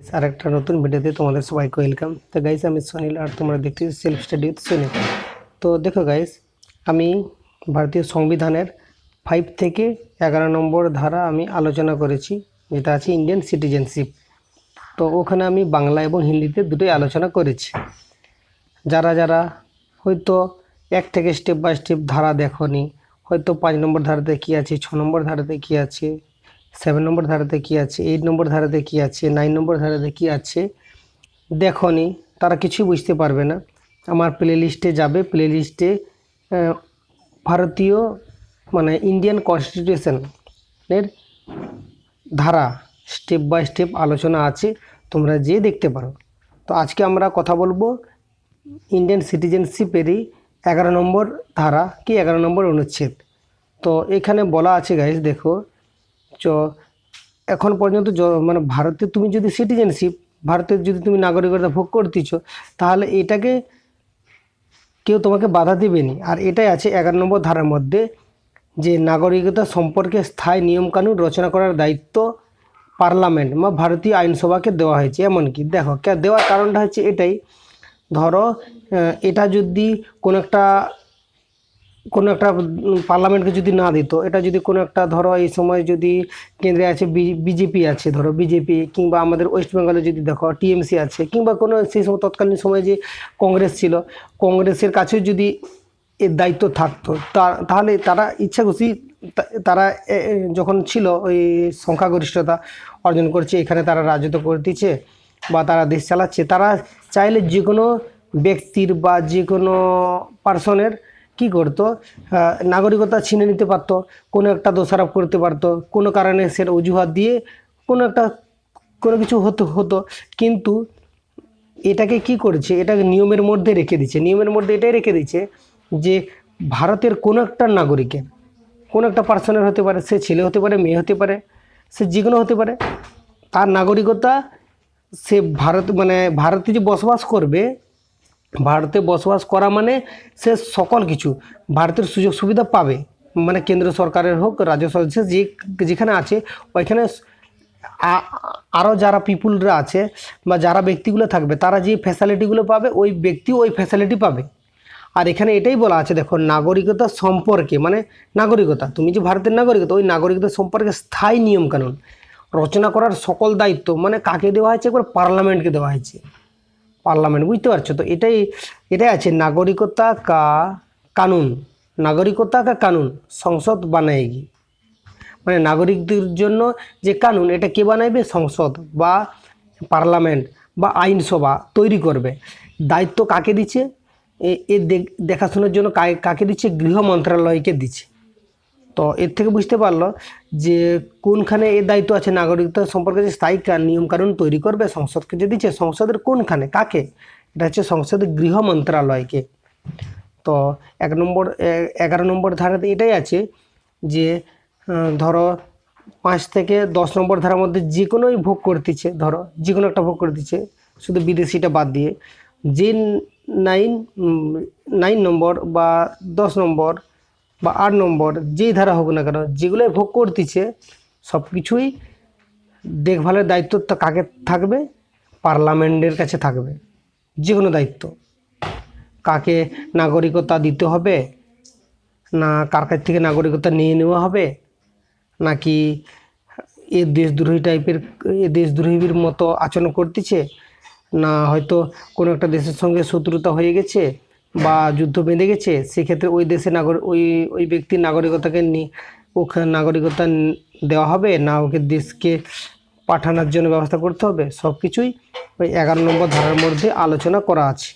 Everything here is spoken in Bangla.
আর একটা নতুন ভিডিওতে তোমাদের সবাইকে ওয়েলকাম তো গাইস আমি সুনীল আর তোমরা দেখতে সেলফ স্টাডি উইথ সুনীল তো দেখো গাইস আমি ভারতীয় সংবিধানের ফাইভ থেকে এগারো নম্বর ধারা আমি আলোচনা করেছি, যেটা আছে ইন্ডিয়ান সিটিজেনশিপ তো ওখানে আমি বাংলা এবং হিন্দিতে দুটোই আলোচনা করেছি। যারা যারা হয়তো এক থেকে স্টেপ বাই স্টেপ ধারা দেখনি, হয়তো পাঁচ নম্বর ধারাতে কী আছে, ছ নম্বর ধারাতে কী আছে সেভেন নম্বর ধারাতে কী আছে, এইট নম্বর ধারাতে কী আছে, নাইন নম্বর ধারাতে কী আছে, দেখনি, তারা কিছুই বুঝতে পারবে না। আমার প্লে লিস্টে যাবে প্লে লিস্টে ভারতীয় মানে ইন্ডিয়ান কনস্টিটিউশনের ধারা স্টেপ বাই স্টেপ আলোচনা আছে, তোমরা যে দেখতে পারো। তো আজকে আমরা কথা বলব ইন্ডিয়ান সিটিজেনশিপেরই এগারো নম্বর ধারা কি এগারো নম্বর অনুচ্ছেদ। তো এখানে বলা আছে গাইজ দেখো এখন পর্যন্ত মানে ভারতে তুমি যদি সিটিজেনশিপ ভারতের যদি তুমি নাগরিকতা ভোগ করতেছ, তাহলে এটাকে কেউ তোমাকে বাধা দেবে দেবেনি। আর এটাই আছে এগারো নম্বর ধারার মধ্যে, যে নাগরিকতা সম্পর্কে স্থায়ী নিয়মকানুন রচনা করার দায়িত্ব পার্লামেন্ট বা ভারতীয় আইনসভাকে দেওয়া হয়েছে। এমনকি দেখো দেওয়ার কারণটা হচ্ছে এটাই। ধরো এটা যদি কোনো একটা কোনো একটা পার্লামেন্টকে যদি না দিত, এটা যদি কোনো একটা ধরো এই সময় যদি কেন্দ্রে আছে বিজেপি আছে, ধরো বিজেপি কিংবা আমাদের ওয়েস্ট বেঙ্গলে যদি দেখো টিএমসি আছে কিংবা কোনো সেই সময় তৎকালীন সময়ে যে কংগ্রেস ছিল, কংগ্রেসের কাছেও যদি এর দায়িত্ব থাকতো তাহলে তারা ইচ্ছা খুশি তারা যখন ছিল ওই সংখ্যাগরিষ্ঠতা অর্জন করছে, এখানে তারা রাজত্ব করতেছে বা তারা দেশ চালাচ্ছে, তারা চাইলে যে কোনো ব্যক্তির বা যে কোনো পার্সনের কি করতো? নাগরিকতা ছিনে নিতে পারতো, কোনো একটা দোষারোপ করতে পারতো, কোনো কারণে সে অজুহাত দিয়ে কোনো একটা, কোনো কিছু হতো হতো। কিন্তু এটাকে কি করেছে? এটাকে নিয়মের মধ্যে রেখে দিচ্ছে নিয়মের মধ্যে এটাই রেখে দিচ্ছে যে ভারতের কোনো একটা নাগরিকের, কোনো একটা পার্সনের হতে পারে, সে ছেলে হতে পারে, মেয়ে হতে পারে, সে যে কোনো হতে পারে, তার নাগরিকতা সে ভারত মানে ভারতে যে বসবাস করবে ভারতে বসবাস করা মানে সে সকল কিছু। ভারতের সুযোগ সুবিধা পাবে মানে কেন্দ্র সরকারের হোক, রাজ্য সরকার যে, যেখানে আছে, ওইখানে আরও যারা পিপুলরা আছে বা যারা ব্যক্তিগুলো থাকবে, তারা যে ফ্যাসিলিটিগুলো পাবে, ওই ব্যক্তি ওই ফ্যাসিলিটি পাবে। আর এখানে এটাই বলা আছে, দেখো, নাগরিকতা সম্পর্কে মানে নাগরিকতা, তুমি যে ভারতের নাগরিকতা, ওই নাগরিকতা সম্পর্কে স্থায়ী নিয়মকানুন, রচনা করার সকল দায়িত্ব মানে কাকে দেওয়া হয়েছে? একবার পার্লামেন্টকে দেওয়া হয়েছে। পার্লামেন্ট, বুঝতে পারছ? তো এটাই এটাই আছে, নাগরিকতা কা কানুন, নাগরিকতা কা কানুন, সংসদ বানায়গি। মানে নাগরিকদের জন্য যে কানুন, এটা কে বানাইবে? সংসদ বা পার্লামেন্ট বা আইনসভা তৈরি করবে। দায়িত্ব কাকে দিচ্ছে? এ- দেখাশোনার জন্য কাকে দিচ্ছে? গৃহ মন্ত্রণালয়কে দিচ্ছে। তো এর থেকে বুঝতে পারল যে কোনখানে এর দায়িত্ব আছে নাগরিকতা সম্পর্কে যে স্থায়ী নিয়মকানুন তৈরি করবে, সংসদকে যে দিচ্ছে, সংসদের কোনখানে, কাকে? এটা হচ্ছে সংসদের গৃহ মন্ত্রণালয়কে তো এক নম্বর এগারো নম্বর ধারাতে এটাই আছে যে ধরো পাঁচ থেকে দশ নম্বর ধারার মধ্যে যে কোনোই ভোগ করতেছে, ধরো যে কোনো একটা ভোগ করতেছে, শুধু বিদেশিটা বাদ দিয়ে, যে নাইন নাইন নম্বর বা দশ নম্বর বা আট নম্বর, যেই ধারা হোক না কেন, যেগুলোই ভোগ করতেছে, সব কিছুই দেখভালের দায়িত্ব কাকে থাকবে? পার্লামেন্টের কাছে থাকবে। যে কোনো দায়িত্ব। কাকে নাগরিকতা দিতে হবে? না কার কাছ থেকে নাগরিকতা নিয়ে নেওয়া হবে? নাকি এ দেশদ্রোহী টাইপের, এ দেশদ্রোহীর মতো আচরণ করতেছে? না হয়তো কোনো একটা দেশের সঙ্গে শত্রুতা হয়ে গেছে? বা যুদ্ধ বেঁধে গেছে, সেক্ষেত্রে ওই দেশে নাগরিক ওই ওই ব্যক্তির নাগরিকতাকে ওখানে নাগরিকতা দেওয়া হবে, না ওকে দেশকে পাঠানোর জন্য ব্যবস্থা করতে হবে সব কিছুই ওই এগারো নম্বর ধারার মধ্যে আলোচনা করা আছে।